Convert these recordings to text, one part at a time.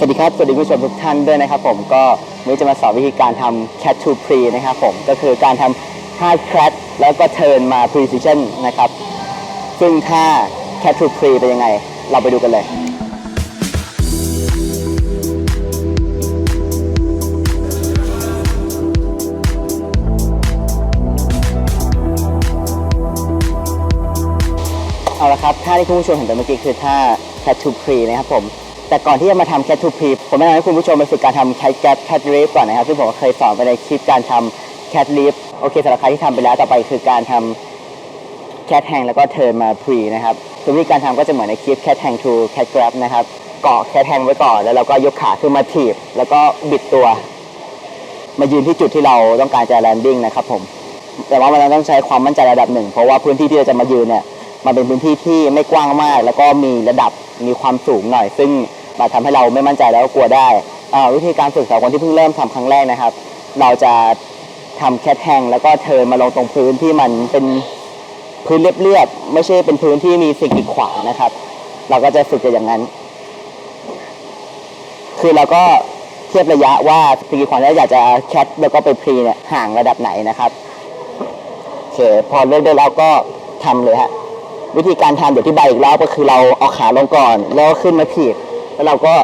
สวัสดีครับ สวัสดีคุณผู้ชมทุกท่านด้วยนะครับผมก็วันนี้จะมาสอนวิธีการทำ cat to pre นะครับผมก็คือการทำ hard cat แล้วก็ turn มา precision นะครับ ซึ่งถ้า cat to pre เป็นยังไง เราไปดูกันเลยเอาละครับท่าที่คุณผู้ชมเห็นไปเมื่อกี้คือท่า cat to pre นะครับผม แต่ก่อนที่จะมาทำ cat to pre ผมแนะนำให้คุณผู้ชมไปฝึกการทำ cat gap cat leap ก่อนนะครับซึ่งผมเคยสอนไปในคลิปการทำ cat leap โอเคสำหรับใครที่ทำไปแล้วต่อไปคือการทำ cat hang แล้วก็ turn มา pre นะครับส่วนวิธีการทำก็จะเหมือนในคลิป cat hang to cat grab นะครับเกาะ cat hang ไว้ก่อนแล้วเราก็ยกขาขึ้นมาถีบ แล้วก็บิดตัว มายืนที่จุดที่เราต้องการจะ landing นะครับผมแต่ว่ามันต้องใช้ความมั่นใจระดับหนึ่ง เพราะว่าพื้นที่ที่เราจะมายืนเนี่ยมันเป็นพื้นที่ที่ไม่กว้างมาก แล้วก็มีระดับมีความสูงหน่อย ซึ่ง มาทำให้เราไม่มั่นใจแล้วก็กลัวได้อ่าวิธีการฝึกสำหรับคนที่เพิ่งเริ่มทำครั้งแรกนะครับ เราจะทำแคทแฮงแล้วก็เทิร์นมาลงตรงพื้นที่มันเป็นพื้นเรียบๆไม่ใช่เป็นพื้นที่มีสิ่งกีดขวางนะครับ เราก็จะฝึกอย่างนั้น คือเราก็เทียบระยะว่าสิ่งกีดขวางที่อยากจะแคทแล้วก็ไปพรีเนี่ยห่างระดับไหนนะครับโอเคพอเลือกได้แล้วก็ทำเลยฮะวิธีการทำเดี๋ยวที่ใบอีกรอบก็คือเราเอาขาลงก่อน แล้วขึ้นมาถีบ แล้วเราก็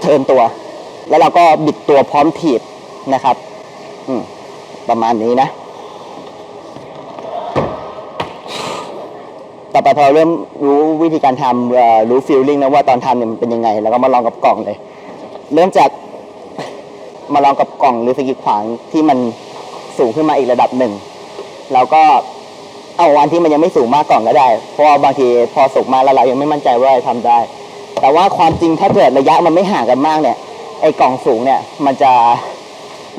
เทินตัว แล้วเราก็บิดตัวพร้อมถีบนะครับอืประมาณนี้นะ ต่อไปพอเริ่มรู้วิธีการทำรู้ฟีลลิ่งแล้วว่าตอนทำเนี่ยมันเป็นยังไง แล้วก็มาลองกับกล่องเลย เริ่มจากมาลองกับกล่องหรือสกิดขวางที่มันสูงขึ้นมาอีกระดับหนึ่ง แล้วก็เอาวันที่มันยังไม่สูงมากก่อนก็ได้ เพราะบางทีพอสูงมากแล้วเรายังไม่มั่นใจว่าจะทำได้ แต่ว่าความจริงถ้าเกิดระยะมันไม่ห่างกันมากเนี่ย ไอ้กล่องสูงเนี่ยมันจะ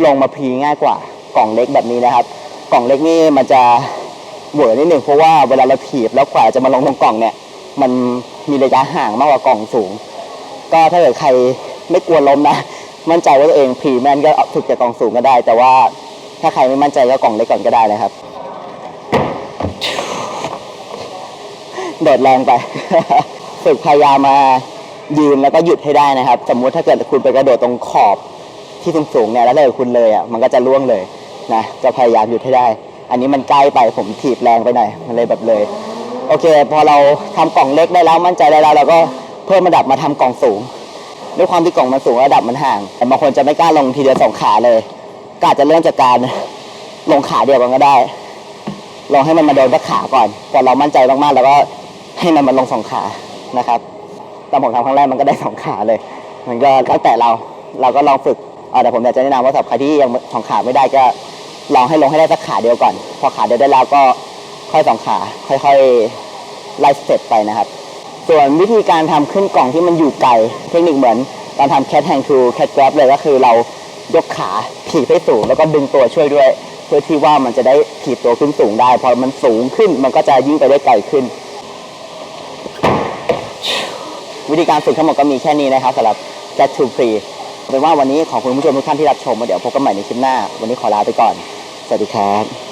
ลงมาพีง่ายกว่า กล่องเล็กแบบนี้นะครับ กล่องเล็กนี่มันจะเหวอนิดหนึ่งเพราะว่าเวลาเราถีบแล้วกว่าจะมาลงตรงกล่องเนี่ย มันมีระยะห่างมากกว่ากล่องสูง ก็ถ้าเกิดใครไม่กลัวล้มนะ มั่นใจว่าตัวเองพีแม่นก็ฝึกจากกล่องสูงก็ได้ แต่ว่าถ้าใครไม่มั่นใจก็กล่องเล็กก่อนก็ได้นะครับ โดดแรงไป ฝึกพยายามมายืนแล้วก็หยุดให้ได้นะครับ สมมุติถ้าเกิดคุณไปกระโดดตรงขอบที่สูงๆเนี่ยแล้วเกิดคุณเลยอะมันก็จะล่วงเลยนะจะพยายามหยุดให้ได้ อันนี้มันใกล้ไปผมถีบแรงไปหน่อยมันเลยแบบเลย โอเค พอเราทำกล่องเล็กได้แล้วมั่นใจได้แล้วเราก็เพิ่มระดับมาทำกล่องสูงด้วยความที่กล่องมันสูงระดับมันห่าง แต่บางคนจะไม่กล้าลงทีเดียวสองขาเลยก็อาจจะเริ่มจากการลงขาเดียวกันก็ได้ ลองให้มันมาโดนที่ขาก่อนพอเรามั่นใจมากๆ แล้วก็ให้มันมาลงสองขา นะครับตอนผมทำครั้งแรกมันก็ได้สองขาเลย มันก็แล้วแต่เราเราก็ลองฝึกเอ่อแต่ผมอยากจะแนะนำว่าสำหรับใครที่ยังสองขาไม่ได้ก็ลองให้ลงให้ได้สักขาเดียวก่อน พอขาเดียวได้แล้วก็ค่อยสองขา ค่อยๆไล่สเต็ปไปนะครับ ส่วนวิธีการทำขึ้นกล่องที่มันอยู่ไกลเทคนิคเหมือนตอนทำ cat hang to cat grab เลยก็คือเรายกขาถีบให้สูง แล้วก็ดึงตัวช่วยด้วย เพื่อที่ว่ามันจะได้ถีบตัวขึ้นสูงได้ พอมันสูงขึ้นมันก็จะยิ่งไปได้ไกลขึ้น วิธีการฝึกทั้งหมดก็มีแค่นี้นะครับสำหรับ Get to pre เป็นว่าวันนี้ขอบคุณผู้ชมทุกท่านที่รับชมมาเดี๋ยวพบกันใหม่ในคลิปหน้า วันนี้ขอลาไปก่อน สวัสดีครับ